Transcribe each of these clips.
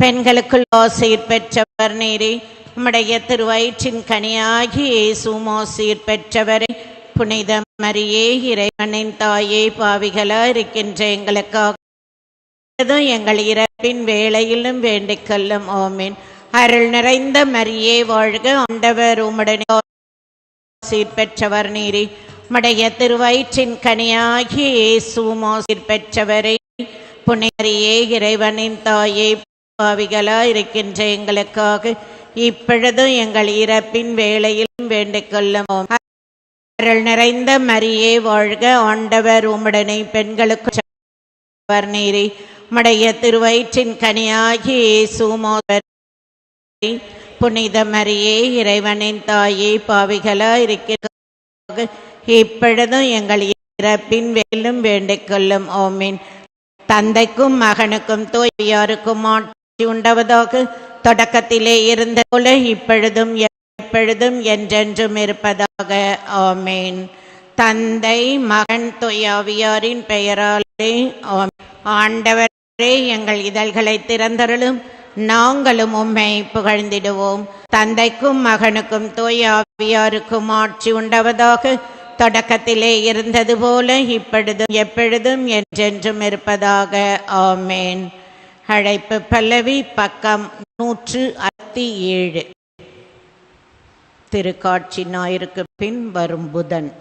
பெண்களுக்குள் ஆசீர் பெற்றவர் நீரே. நம்முடைய திருவயிற்றின் கனியாகி இயேசுவும் சீர் பெற்றவரே. புனித மரியே இறைவனின் தாயே பாவிகளா இருக்கின்ற எங்களுக்காக எங்கள் இறப்பின் வேளையிலும் வேண்டிக் கொள்ளும் ஓமேன் அருள் நிறைந்த மரியே வாழ்க ஆண்டவர். உம்முடனே சீர் பெற்றவர் நீரே. உம்முடைய திருவயிற்றின் கனியாகி இயேசுவும் சீர் பெற்றவரே. புனிதரியே இறைவனின் தாயே பாவிகளா இருக்கின்ற எங்களுக்காக இப்பொழுதும் எங்கள் இறப்பின் வேளையிலும் வேண்டிக் கொள்ளும் அருள் நிறைந்த மரியே வாழ்க ஆண்டவர் உம்முடனே பெண்களுக்கு அவர் நீரே. உம்முடைய திருவயிற்றின் கனியாகி சூமோதர் புனித மரியே இறைவனின் தாயே பாவிகளா இருக்கிறார்கள் இப்பொழுதும் எங்கள் இறப்பின் வேலும் வேண்டிக் கொள்ளும். ஓமின் தந்தைக்கும் மகனுக்கும் தோய்வியாருக்கும் ஆட்சி உண்டவதாக தொடக்கத்திலே இருந்த போல இப்பொழுதும் எப்பொழுதும் என்றென்றும் இருப்பதாக. ஆமேன். தந்தை மகன் தொய்யாவியாரின் பெயராலே ஆண்டவரே எங்கள் இதழ்களை திறந்தருளும். நாங்களும் உம்மை புகழ்ந்திடுவோம். தந்தைக்கும் மகனுக்கும் தோயாவியாருக்கும் ஆட்சி உண்டவதாக தொடக்கத்திலே இருந்தது போல இப்பொழுதும் எப்பொழுதும் என்றென்றும் இருப்பதாக. ஆமேன். அழைப்பு பல்லவி பக்கம் நூற்று அறுபத்தி ஏழு திருக்காட்சி ஞாயிற்கு பின் வரும் புதன்.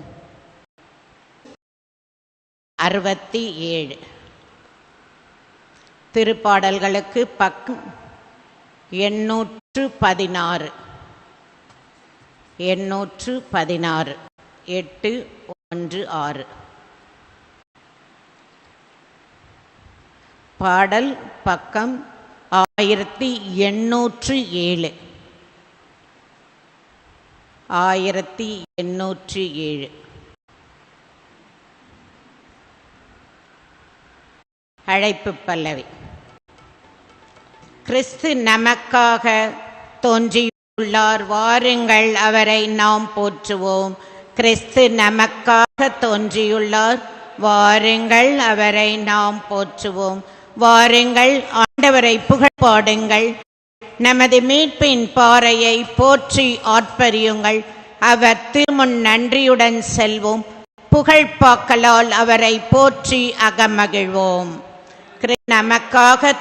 அறுபத்தி ஏழு திருப்பாடல்களுக்கு பக்கம் எண்ணூற்று பதினாறு. எண்ணூற்று பதினாறு. எட்டு ஒன்று ஆறு. பாடல் பக்கம் ஆயிரத்தி எண்ணூற்று ஏழு. ஆயிரத்தி எண்ணூற்று ஏழு. அழைப்பு பல்லவி. கிறிஸ்து நமக்காக தோன்றியுள்ளார் வாருங்கள் அவரை நாம் போற்றுவோம். கிறிஸ்து நமக்காக தோன்றியுள்ளார். வாருங்கள் அவரை நாம் போற்றுவோம். வாருங்கள் ஆண்டவரை புகழ் பாடுங்கள். நமது மீட்பின் பாறையை போற்றி ஆட்பரியுங்கள் அவர் திருமுன் நன்றியுடன் செல்வோம். புகழ்பாக்களால் அவரை போற்றி அகமகிழ்வோம். கிறிஸ்து நமக்காக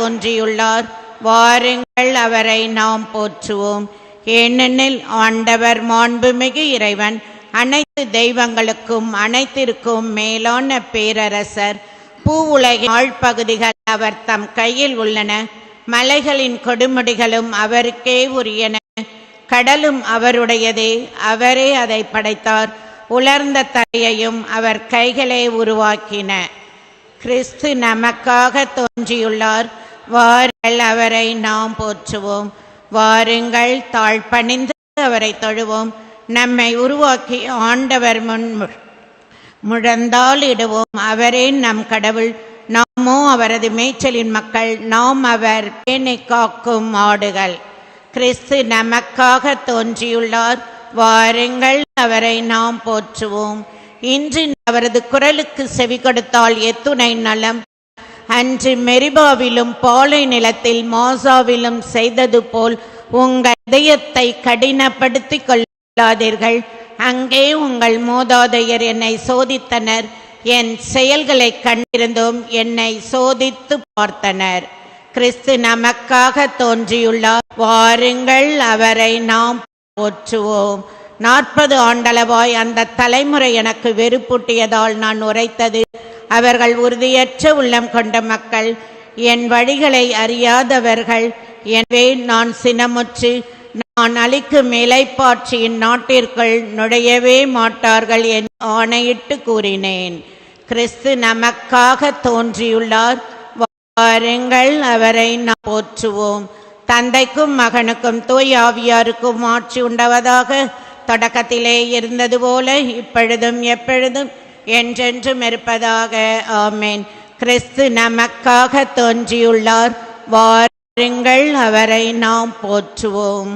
தோன்றியுள்ளார். வாருங்கள் அவரை நாம் போற்றுவோம். ஏனெனில் ஆண்டவர் மாண்புமிகு இறைவன். அனைத்து தெய்வங்களுக்கும் அனைத்திற்கும் மேலான பேரரசர் பூவுலகின் ஆழ்பகுதிகள் அவர் தம் கையில் உள்ளன. மலைகளின் கொடுமுடிகளும் அவருக்கே உரியன. கடலும் அவருடையதே. அவரே அதை படைத்தார். உலர்ந்த தரையையும் அவர் கைகளே உருவாக்கின. கிறிஸ்து நமக்காக தோன்றியுள்ளார். வாருங்கள் அவரை நாம் போற்றுவோம். வாருங்கள் தாழ்பணிந்து அவரை தொழுவோம். நம்மை உருவாக்கி ஆண்டவர் முன் முழந்தால் இடுவோம் அவரே நம் கடவுள். நாமோ அவரது மேய்ச்சலின் மக்கள். நாம் அவர் பேணை காக்கும் ஆடுகள். கிறிஸ்து நமக்காக தோன்றியுள்ளார். வாருங்கள் அவரை நாம் போற்றுவோம். இன்று அவரது குரலுக்கு செவி கொடுத்தால் எத்துணை நலம். அன்று மெரிபாவிலும் பாலை நிலத்தில் மாசாவிலும் செய்தது போல் உங்கள் இதயத்தை கடினப்படுத்திக் கொள்ள கொள்ளாதீர்கள் அங்கே உங்கள் மூதாதையர் என்னை சோதித்தனர். என் செயல்களை கண்டிருந்தும் என்னை சோதித்து பார்த்தனர். கிறிஸ்து நமக்காக தோன்றியுள்ளார். வாருங்கள் அவரை நாம் போற்றுவோம். நாற்பது ஆண்டளவாய் அந்த தலைமுறை எனக்கு வெறுப்பூட்டியதால் நான் உரைத்தது. அவர்கள் உறுதியற்ற உள்ளம் கொண்ட மக்கள். என் வழிகளை அறியாதவர்கள். எனவே நான் சினமுற்று நான் அளிக்கும் இலைப்பாட்சியின் நாட்டிற்குள் நுழையவே மாட்டார்கள் என் ஆணையிட்டு கூறினேன். கிறிஸ்து நமக்காக தோன்றியுள்ளார். வாருங்கள் அவரை நாம் போற்றுவோம். தந்தைக்கும் மகனுக்கும் தூய் ஆவியாருக்கும் ஆட்சி உண்டவதாக தொடக்கத்திலே இருந்தது போல இப்பொழுதும் எப்பொழுதும் என்றென்றும் இருப்பதாக. ஆமேன். கிறிஸ்து நமக்காக தோன்றியுள்ளார். வார் வாருங்கள் அவரை நாம் போற்றுவோம்.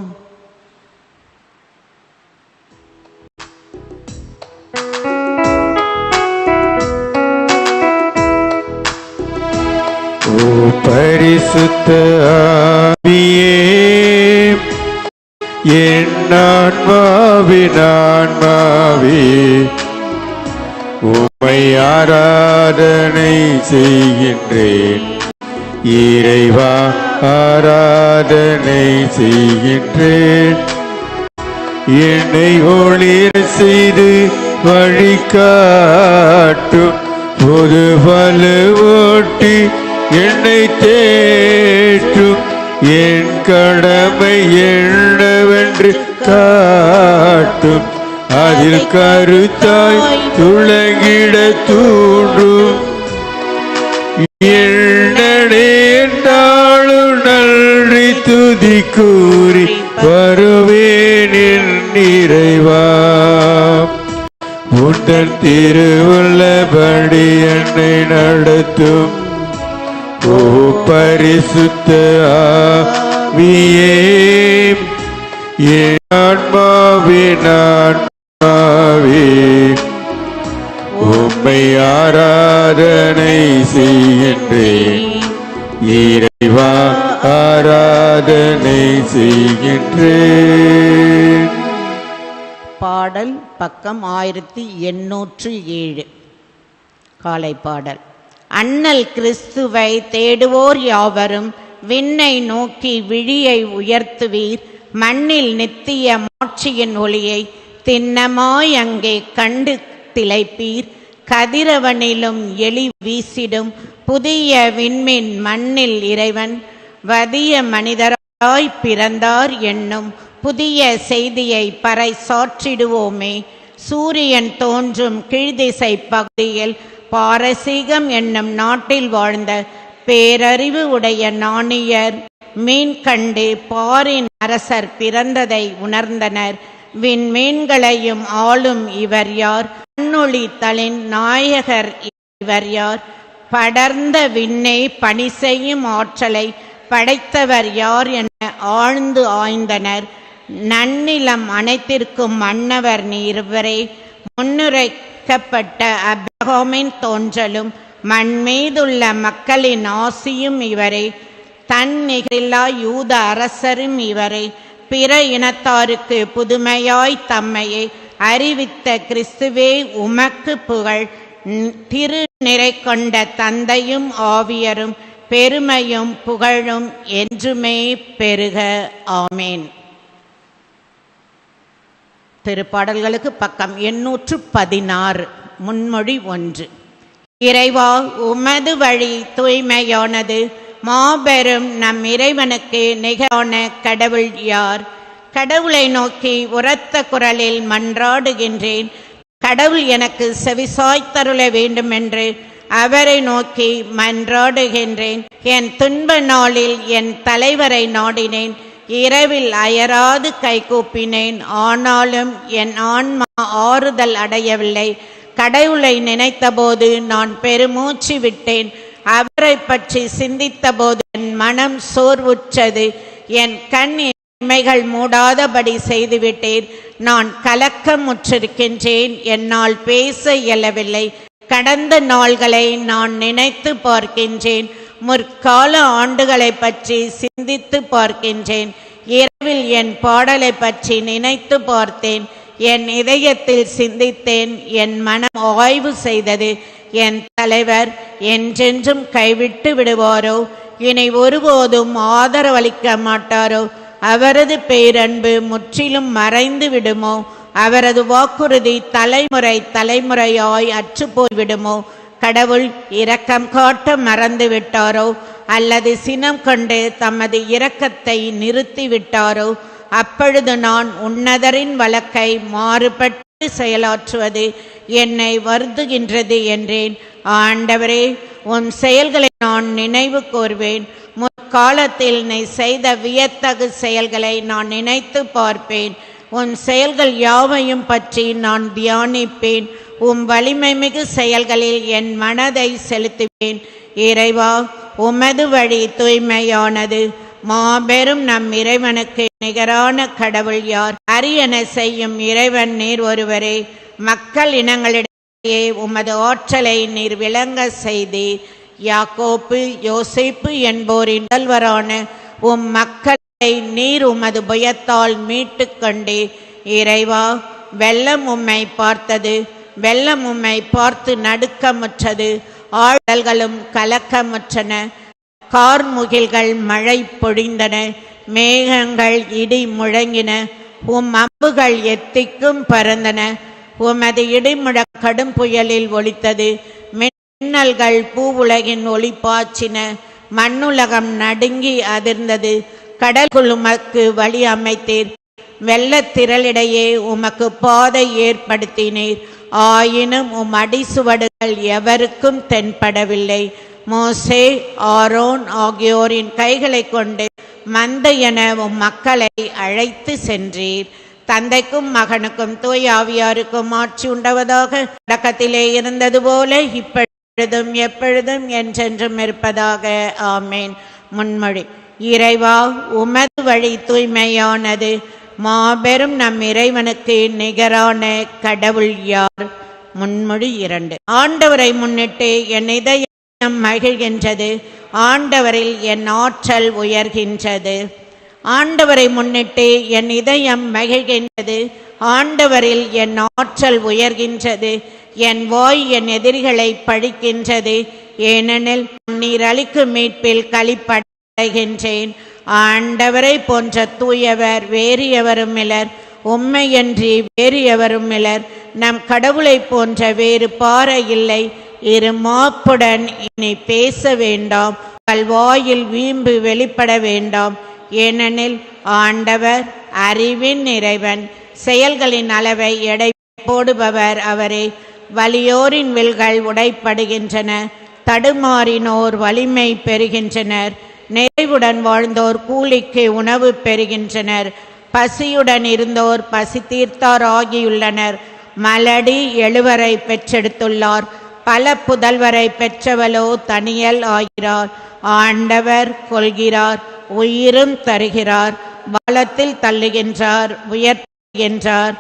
ஓ பரிசுத்த ஆவியே என் ஆன்மாவின் ஆன்மாவே உம்மை ஆராதனை செய்கின்றேன். இறைவா ஆராதனை செய்கின்றேன். என்னை ஒளிர் செய்து வழிகாட்டும். பொது வலுவூட்டி என்னை தேற்றும். என் கடமை என்னவென்று காட்டும். அதில் கருத்தாய் துளங்கிட தூண்டும் துதி கூறி வருவேன் நிறைவா உந்தன் திருவுள்ளபடி என்னை நடத்தும். ஓ பரிசுத்த ஆவியே என் ஆன்மாவின் ஆன்மாவே. உம்மை ஆராதனை செய்கின்றேன். ஈர செய்கின்றேன் பாடல் பக்கம் ஆயிரத்தி எண்ணூற்று ஏழு. காலை பாடல். அண்ணல் கிறிஸ்துவை தேடுவோர் யாவரும் விண்ணை நோக்கி விழியை உயர்த்துவீர். மண்ணில் நித்திய மாட்சியின் ஒளியை திண்ணமாய் அங்கே கண்டு திளைப்பீர். கதிரவனிலும் எலி வீசிடும். புதிய விண்மின் மண்ணில் இறைவன். வதிய தாய் பிறந்தார் என்னும் புதிய செய்தியை பறை சாற்றிடுவோமே. சூரியன் தோன்றும் கீழ்திசை பகுதியில் பாரசீகம் என்னும் நாட்டில் வாழ்ந்த பேரறிவு உடைய நாணியர் மீன் கண்டு பாரின் அரசர் பிறந்ததை உணர்ந்தனர். விண்மீன்களையும் ஆளும் இவர் யார்? கண்ணொளி தளின் நாயகர் இவர் யார்? படர்ந்த விண்ணே பணி செய்யும் ஆற்றலை படைத்தவர் யார் என ஆழ்ந்து ஆய்ந்தனர். நன்னிலம் அனைத்திற்கும் மன்னவர் நீர்வரே முன்னுரைக்கப்பட்ட அப்ரஹாமின் தோன்றலும் மண் மீதுள்ள மக்களின் ஆசியும் இவரே. தன் நிகரில்லா யூத அரசரும் இவரே. பிற இனத்தாருக்கு புதுமையாய் தம்மையே அறிவித்த கிறிஸ்துவே உமக்கு புகழ். திருநிறை திரு நிறை கொண்ட தந்தையும் ஆவியரும் பெருமையும் புகழும் என்றுமே பெருக. ஆமேன். திருப்பாடல்களுக்கு பக்கம் எண்ணூற்று பதினாறு முன்மொழி ஒன்று. இறைவா உமது வழி தூய்மையானது மாபெரும் நம் இறைவனுக்கு நிகரான கடவுள் யார்? கடவுளை நோக்கி உரத்த குரலில் மன்றாடுகின்றேன். கடவுள் எனக்கு செவிசாய்த்தருள வேண்டுமென்று அவரை நோக்கி மன்றாடுகின்றேன் என் துன்ப நாளில் என் தலைவரை நாடினேன். இரவில் அயராது கைகூப்பினேன் ஆனாலும் என் ஆன்மா ஆறுதல் அடையவில்லை. கடவுளை நினைத்தபோது நான் பெருமூச்சு விட்டேன். அவரை பற்றி சிந்தித்தபோது என் மனம் சோர்வுற்றது. என் கண் இமைகள் மூடாதபடி செய்துவிட்டேன். நான் கலக்கமுற்றிருக்கின்றேன். என்னால் பேச இயலவில்லை. கடந்த நாள்களை நான் நினைத்து பார்க்கின்றேன். முற்கால ஆண்டுகளை பற்றி சிந்தித்து பார்க்கின்றேன். இரவில் என் பாடலை பற்றி நினைத்து பார்த்தேன். என் இதயத்தில் சிந்தித்தேன். என் மனம் ஆய்வு செய்தது. என் தலைவர் என்றென்றும் கைவிட்டு விடுவாரோ? இனி ஒருபோதும் ஆதரவளிக்க மாட்டாரோ? அவரது பேரன்பு முற்றிலும் மறைந்து விடுமோ அவரது வாக்குறுதி தலைமுறை தலைமுறையாய் அற்று போய்விடுமோ கடவுள் இரக்கம் காட்ட மறந்து விட்டாரோ அல்லது சினம் கொண்டு தமது இரக்கத்தை நிறுத்தி விட்டாரோ அப்பொழுது நான் உன்னதரின் வழக்கை மாறுபட்டு செயலாற்றுவது என்னை வருந்துகின்றது என்றேன். ஆண்டவரே உன் செயல்களை நான் நினைவு கூர்வேன். முற்காலத்தில் நீ செய்த வியத்தகு செயல்களை நான் நினைத்து பார்ப்பேன். உன் செயல்கள் யாவையும் பற்றி நான் தியானிப்பேன். உம் வலிமை மிகு செயல்களில் என் மனதை செலுத்துவேன். இறைவா உமது வழி தூய்மையானது. மாபெரும் நம் இறைவனுக்கு நிகரான கடவுள் யார்? அரியன செய்யும் இறைவன் நீர் ஒருவரே. மக்கள் இனங்களிடையே உமது ஆற்றலை நீர் விளங்க செய்தீர். யாக்கோப்பு யோசிப்பு என்போரின் முதல்வரான உம் மக்கள் நீர் உமது புயத்தால் மீட்டுக்கொண்டே இறைவா வெள்ளம் உம்மை பார்த்தது. வெள்ளம் உம்மை பார்த்து நடுக்கமுற்றது. ஆழல்களும் கலக்கமுற்றன. கார்முகில்கள் மழை பொழிந்தன. மேகங்கள் இடி முழங்கின. உம் அம்புகள் எத்திக்கும் பறந்தன. உமது இடிமுழ கடும் புயலில் ஒலித்தது. மின்னல்கள் பூவுலகின் ஒளி பாய்ச்சின மண்ணுலகம் நடுங்கி அதிர்ந்தது. கடல் உமக்கு வழி அமைத்தீர். வெள்ளத்திரளிடையே உமக்கு பாதை ஏற்படுத்தினீர். ஆயினும் உம் அடிசுவடுகள் எவருக்கும் தென்படவில்லை. மோசே ஆரோன் ஆகியோரின் கைகளை கொண்டு மந்த என உம் மக்களை அழைத்து சென்றீர். தந்தைக்கும் மகனுக்கும் தூய் ஆவியாருக்கும் ஆட்சி உண்டவதாக தொடக்கத்திலே இருந்தது போல இப்பொழுதும் எப்பொழுதும் என்றென்றும் இருப்பதாக. ஆமேன். முன்மொழி. இறைவா உமது வழி தூய்மையானது மாபெரும் நம் இறைவனுக்கு நிகரான கடவுள் யார்? முன்மொழி இரண்டு. ஆண்டவரை முன்னிட்டு என் இதயம் மகிழ்கின்றது ஆண்டவரில் என் ஆற்றல் உயர்கின்றது. ஆண்டவரை முன்னிட்டு என் இதயம் மகிழ்கின்றது ஆண்டவரில் என் ஆற்றல் உயர்கின்றது என் வாய் என் எதிரிகளை பழிக்கின்றது. ஏனெனில் நீர் அளிக்கும் மீட்பில் களிப்படைகின்றேன் ஆண்டவரை போன்ற தூயவர் வேறு எவரும் இலர். உண்மையன்றி வேறு எவரும் இலர். நம் கடவுளை போன்ற வேறு பாறை இல்லை. இரு மாப்புடன் இனி பேச வேண்டாம். கல்வாயில் வீம்பு வெளிப்பட வேண்டாம். ஏனெனில் ஆண்டவர் அறிவின் இறைவன். செயல்களின் அளவை எடை போடுபவர் அவரே. வலியோரின் வில்கள் உடைப்படுகின்றன. தடுமாறினோர் வலிமை பெறுகின்றனர். நிறைவுடன் வாழ்ந்தோர் கூலிக்கு உணவு பெறுகின்றனர். பசியுடன் இருந்தோர் பசி தீர்த்தார் ஆகியுள்ளனர் மலடி எழுவரை பெற்றெடுத்துள்ளார். பல புதல்வரை பெற்றவளோ தனியல் ஆகிறார். ஆண்டவர் கொள்கிறார். உயிரும் தருகிறார். வளத்தில் தள்ளுகின்றார். உயர்த்துகின்றார்.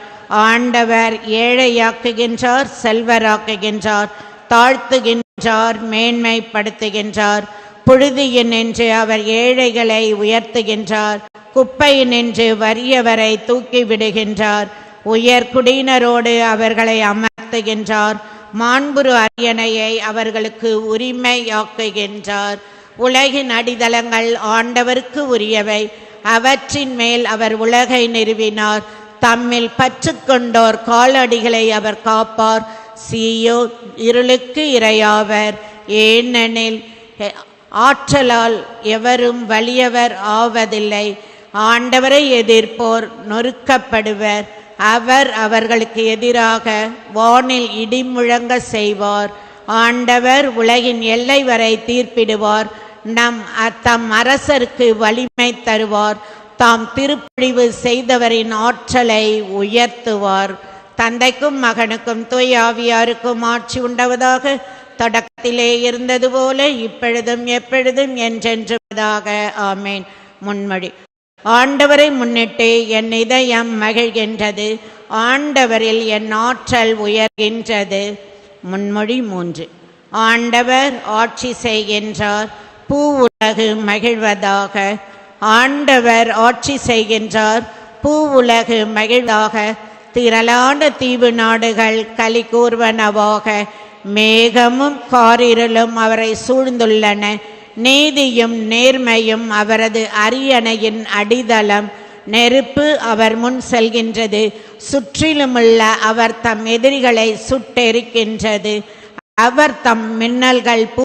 ஆண்டவர் ஏழையாக்குகின்றார். செல்வராக்குகின்றார். தாழ்த்துகின்றார். மேன்மைப்படுத்துகின்றார். புழுதியினின்று அவர் ஏழைகளை உயர்த்துகின்றார். குப்பையினின்று வறியவரை தூக்கி விடுகின்றார். உயர்குடியினரோடு அவர்களை அமர்த்துகின்றார். மாண்புரு அரியணையை அவர்களுக்கு உரிமையாக்குகின்றார். உலகின் அடித்தளங்கள் ஆண்டவருக்கு உரியவை. அவற்றின் மேல் அவர் உலகை நிறுவினார். தம்மில் பற்று கொண்டோர் காலடிகளை அவர் காப்பார். சீயோ இருளுக்கு இரையாவர். ஏனெனில் ஆற்றலால் எவரும் வலியவர் ஆவதில்லை. ஆண்டவரை எதிர்ப்போர் நொறுக்கப்படுவர். அவர் அவர்களுக்கு எதிராக வானில் இடிமுழங்க செய்வார். ஆண்டவர் உலகின் எல்லை வரை தீர்ப்பிடுவார். நம் தம் அரசருக்கு வலிமை தருவார். தாம் திருப்பழிவு செய்தவரின் ஆற்றலை உயர்த்துவார். தந்தைக்கும் மகனுக்கும் தூய் ஆவியாருக்கும் ஆட்சி உண்டவதாக தொடக்கத்திலே இருந்தது போல இப்பொழுதும் எப்பொழுதும் என்றென்றுவதாக. ஆமேன். முன்மொழி. ஆண்டவரை முன்னிட்டு என் இதயம் மகிழ்கின்றது. ஆண்டவரில் என் ஆற்றல் உயர்கின்றது. முன்மொழி மூன்று. ஆண்டவர் ஆட்சி செய்கின்றார் பூ உலகு மகிழ்வதாக. ஆண்டவர் ஆட்சி செய்கின்றார் பூ உலகு மகிழ்வதாக. திரளான தீவு நாடுகள் கலி கூர்வனவாக. மேகமும் காரிருளும் அவரை சூழ்ந்துள்ளன. நீதியும் நேர்மையும் அவரது அரியணையின் அடிதளம் நெருப்பு அவர் முன் செல்கின்றது. சுற்றிலுமுள்ள அவர் தம் எதிரிகளை சுட்டெரிக்கின்றது. அவர் தம் மின்னல்கள்